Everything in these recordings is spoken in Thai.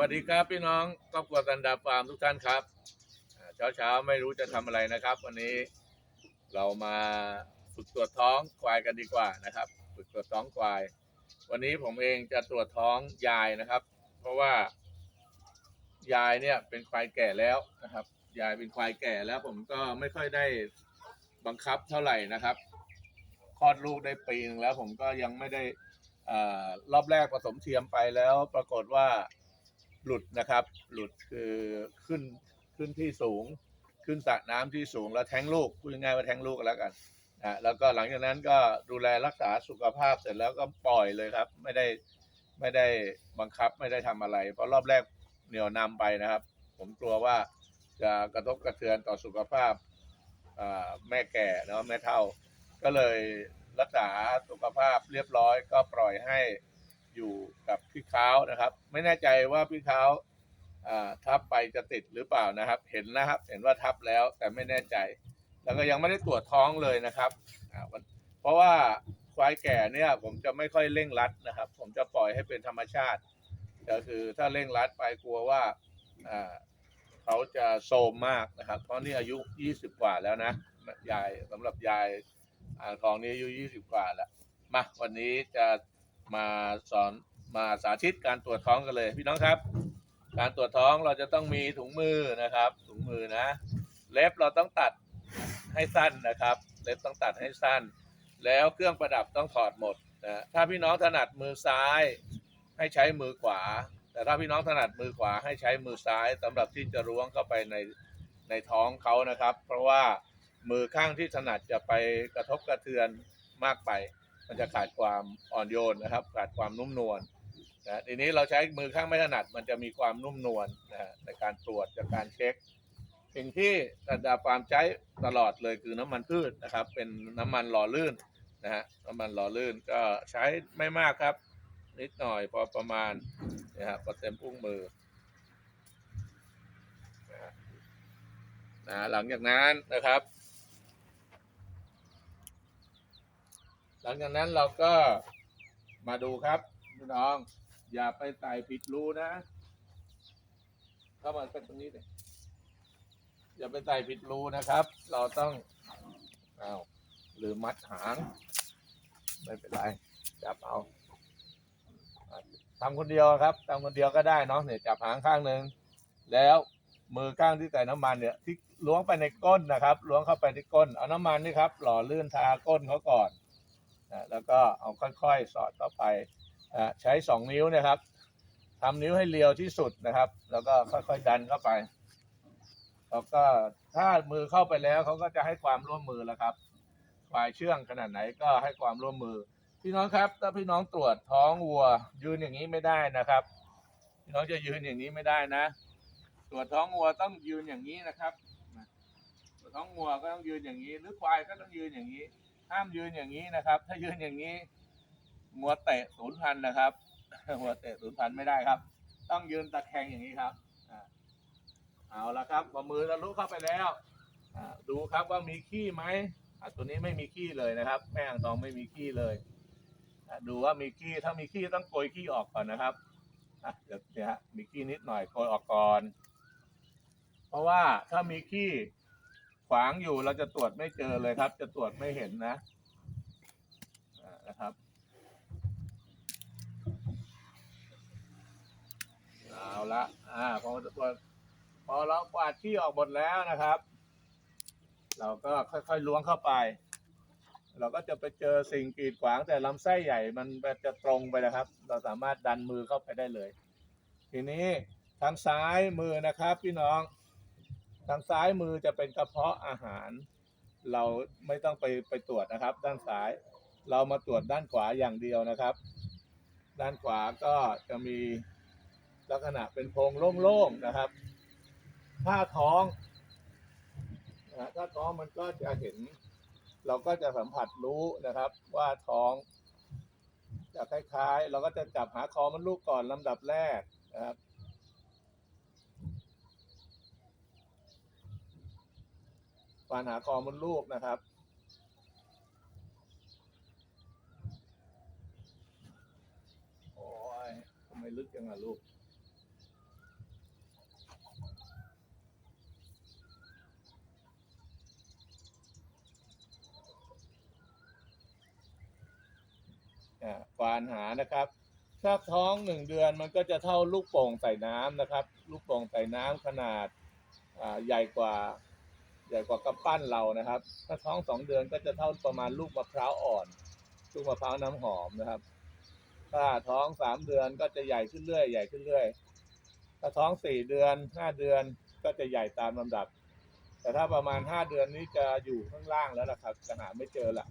วัสดีครับพี่น้องครอบครัวสันดาฟาร์มทุกท่านครับเช้าเช้าไม่รู้จะทำอะไรนะครับ วันนี้เรามาฝึกตรวจท้องควายกันดีกว่านะครับ ฝึกตรวจท้องควาย วันนี้ผมเองจะตรวจท้องยายนะครับ เพราะว่ายายเนี่ยเป็นควายแก่แล้วนะครับ ยายเป็นควายแก่แล้ว ผมก็ไม่ค่อยได้บังคับเท่าไหร่นะครับคลอดลูกได้ปีนึงแล้วผมก็ยังไม่ได้อารอบแรกผสมเทียมไปแล้ว ปรากฏว่า หลุดนะครับ หลุดคือขึ้นขึ้นที่สูง ขึ้นสระน้ำที่สูงแล้วแท้งลูกพูดง่ายว่าแท้งลูกกันแล้วกันนะแล้วก็หลังจากนั้นก็ดูแลรักษาสุขภาพเสร็จแล้วก็ปล่อยเลยครับ ไม่ได้ไม่ได้บังคับไม่ได้ทำอะไร เพราะรอบแรกเหนี่ยวนำไปนะครับ ผมกลัวว่าจะกระทบกระเทือนต่อสุขภาพแม่แก่เนาะแม่เฒ่า ก็เลยรักษาสุขภาพเรียบร้อยก็ปล่อยให้ อยู่กับพี่เขานะครับ ไม่แน่ใจว่าพี่เขาทับไปจะติดหรือเปล่านะครับ เห็นนะครับ เห็นว่าทับแล้วแต่ไม่แน่ใจ แล้วก็ยังไม่ได้ตรวจท้องเลยนะครับเพราะว่าควายแก่เนี่ยผมจะไม่ค่อยเร่งรัดนะครับ ผมจะปล่อยให้เป็นธรรมชาติ ก็คือถ้าเร่งรัดไปกลัวว่าเขาจะโทรมมากนะครับ เพราะนี่อายุ 20 กว่าแล้วนะยายสำหรับยายอ่างทองนี่อายุยี่สิบกว่าแล้วมาวันนี้จะ มาสอนมาสาธิตการตรวจท้องกันเลย พี่น้องครับ การตรวจท้องเราจะต้องมีถุงมือนะครับ ถุงมือนะ เล็บเราต้องตัดให้สั้นนะครับ เล็บต้องตัดให้สั้น แล้วเครื่องประดับต้องถอดหมดนะถ้าพี่น้องถนัดมือซ้ายให้ใช้มือขวา แต่ถ้าพี่น้องถนัดมือขวาให้ใช้มือซ้ายสำหรับที่จะล้วงเข้าไปในในท้องเขานะครับ เพราะว่ามือข้างที่ถนัดจะไปกระทบกระเทือนมากไป มันจะขาดความอ่อนโยนนะครับ ขาดความนุ่มนวลนะทีนี้เราใช้มือข้างไม่ถนัด มันจะมีความนุ่มนวลนะฮะในการตรวจจากการเช็ค สิ่งที่ตัดาฟาร์มใช้ตลอดเลยคือน้ำมันพืชนะครับ เป็นน้ำมันหล่อลื่นนะฮะน้ำมันหล่อลื่นก็ใช้ไม่มากครับ นิดหน่อยพอประมาณนะฮะพอเต็มพุ่งมือนะหลังจากนั้นนะครับ หลังจากนั้นเราก็มาดูครับพี่น้อง อย่าไปใส่ผิดรูนะ เข้ามาเป็นตรงนี้เลยอย่าไปใส่ผิดรูนะครับ เราต้องเอาหรือมัดหาง ไม่เป็นไรจับเอาทำคนเดียวครับทำคนเดียวก็ได้เนาะเนี่ยจับหางข้างหนึ่งแล้วมือข้างที่ใส่น้ำมันเนี่ยที่ล้วงไปในก้นนะครับ ล้วงเข้าไปที่ก้น เอาน้ำมันนี่ครับ หล่อลื่นทาก้นเขาก่อน แล้วก็เอาค่อยๆ สอดเข้าไปอะใช้สองนิ้วนะครับทำนิ้วให้เรียวที่สุดนะครับ แล้วก็ค่อยๆดันเข้าไปแล้วก็ถ้ามือเข้าไปแล้วเขาก็จะให้ความร่วมมือแล้วครับฝ่ายเชื่องขนาดไหนก็ให้ความร่วมมือ พี่น้องครับ ถ้าพี่น้องตรวจท้องวัว ยืนอย่างนี้ไม่ได้นะครับ พี่น้องจะยืนอย่างนี้ไม่ได้นะ ตรวจท้องวัวต้องยืนอย่างนี้นะครับ ตรวจท้องวัวก็ต้องยืนอย่างนี้ หรือควายก็ต้องยืนอย่างนี้ ห้ามยืนอย่างนี้นะครับ ถ้ายืนอย่างนี้มัวเตะศูนย์พันนะครับมัวเตะศูนย์พันไม่ได้ครับ ต้องยืนตะแคงอย่างนี้ครับเอาละครับพอมือเราลุกเข้าไปแล้วดูครับว่ามีขี้ไหมอ่าตัวนี้ไม่มีขี้เลยนะครับ แม่อ่างทองไม่มีขี้เลยดูว่ามีขี้ถ้ามีขี้ต้องโกยขี้ออกก่อนนะครับเดี๋ยวเนี่ยฮะมีขี้นิดหน่อยโกยออกก่อน เพราะว่าถ้ามีขี้างอยู่เราจะตรวจไม่เจอเลยครับ จะตรวจไม่เห็นนะนะครับเอาละอ่าพอตรวจพอเรากวาดที่ออกหมดแล้วนะครับ เราก็ค่อยๆล้วงเข้าไป เราก็จะไปเจอสิ่งกีดขวางแต่ลำไส้ใหญ่มันจะตรงไปนะครับ เราสามารถดันมือเข้าไปได้เลย ทีนี้ทางซ้ายมือนะครับ พี่น้อง ทางซ้ายมือจะเป็นกระเพาะอาหาร เราไม่ต้องไปไปตรวจนะครับ ด้านซ้าย เรามาตรวจด้านขวาอย่างเดียวนะครับ ด้านขวาก็จะมีลักษณะเป็นโพรงโล่งๆนะครับ ถ้าท้องนะถ้าท้องมันก็จะเห็น เราก็จะสัมผัสรู้นะครับ ว่าท้อง จะคล้ายๆ เราก็จะจับหาคอมันลูกก่อนลำดับแรกนะครับ ปันหาคอมดลูกนะครับ โอ้ยทำไมลึกยังอ่ลูกควานหานะครับ ถ้าท้องหนึ่งเดือนมันก็จะเท่าลูกโป่งใส่น้ำนะครับ ลูกโป่งใส่น้ำขนาดใหญ่กว่า ญ่กว่ากำปั้นเรานะครับ ถ้าท้องสองเดือนก็จะเท่าประมาณลูกมะพร้าวอ่อน ลูกมะพร้าวน้ำหอมนะครับ ถ้าท้องสามเดือนก็จะใหญ่ขึ้นเรื่อยใหญ่ขึ้นเรื่อยถ้าท้องสี่เดือนห้าเดือนก็จะใหญ่ตามลำดับ แต่ถ้าประมาณห้าเดือนนี้จะอยู่ข้างล่างแล้วล่ะครับ จะหาไม่เจอละ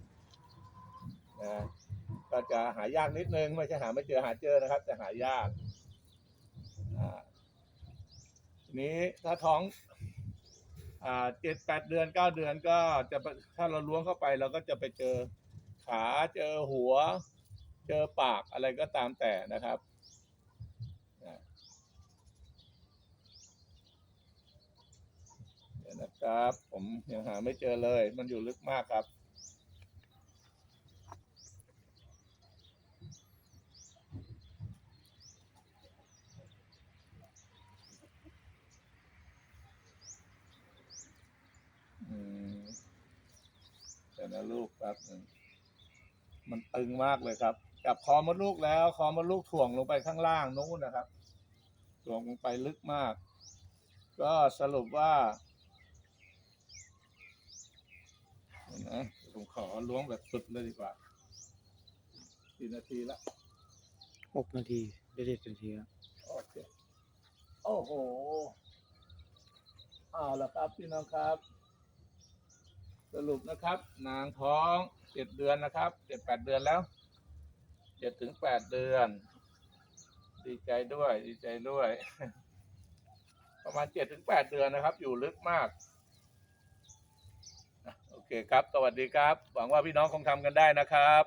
นะก็จะหายากนิดนึงไม่ใช่หาไม่เจอหาเจอนะครับ จะหายากอ่าทีนี้ถ้าท้อง อ่าเจ็ดแปดเดือนเก้าเดือนก็จะไปถ้าเราล้วงเข้าไปเราก็จะไปเจอขาเจอหัว เจอปากอะไรก็ตามแต่นะครับเดี๋ยวนะครับ ผมยังหาไม่เจอเลย มันอยู่ลึกมากครับ อืมเดี๋ยว นะลูกแป๊บหนึ่งมันตึงมากเลยครับ จับคอมดลูกแล้ว คอมดลูกถ่วงลงไปข้างล่างนู้นนะครับถ่วงลงไปลึกมาก ก็สรุปว่าเดี๋ยวนะผมขอล้วงแบบสุดเลยดีกว่ากี่นาทีละหกนาทีได้เด็ดนาทีแล้วโอเคโอ้โหเอาละครับพี่น้องครับ สรุปนะครับ นางท้องเจ็ดเดือนนะครับเจ็ดแปดเดือนแล้วเจ็ดถึงแปดเดือน ดีใจด้วย ดีใจด้วย ประมาณเจ็ดถึงแปดเดือนนะครับ อยู่ลึกมากโอเคครับ สวัสดีครับ หวังว่าพี่น้องคงทำกันได้นะครับ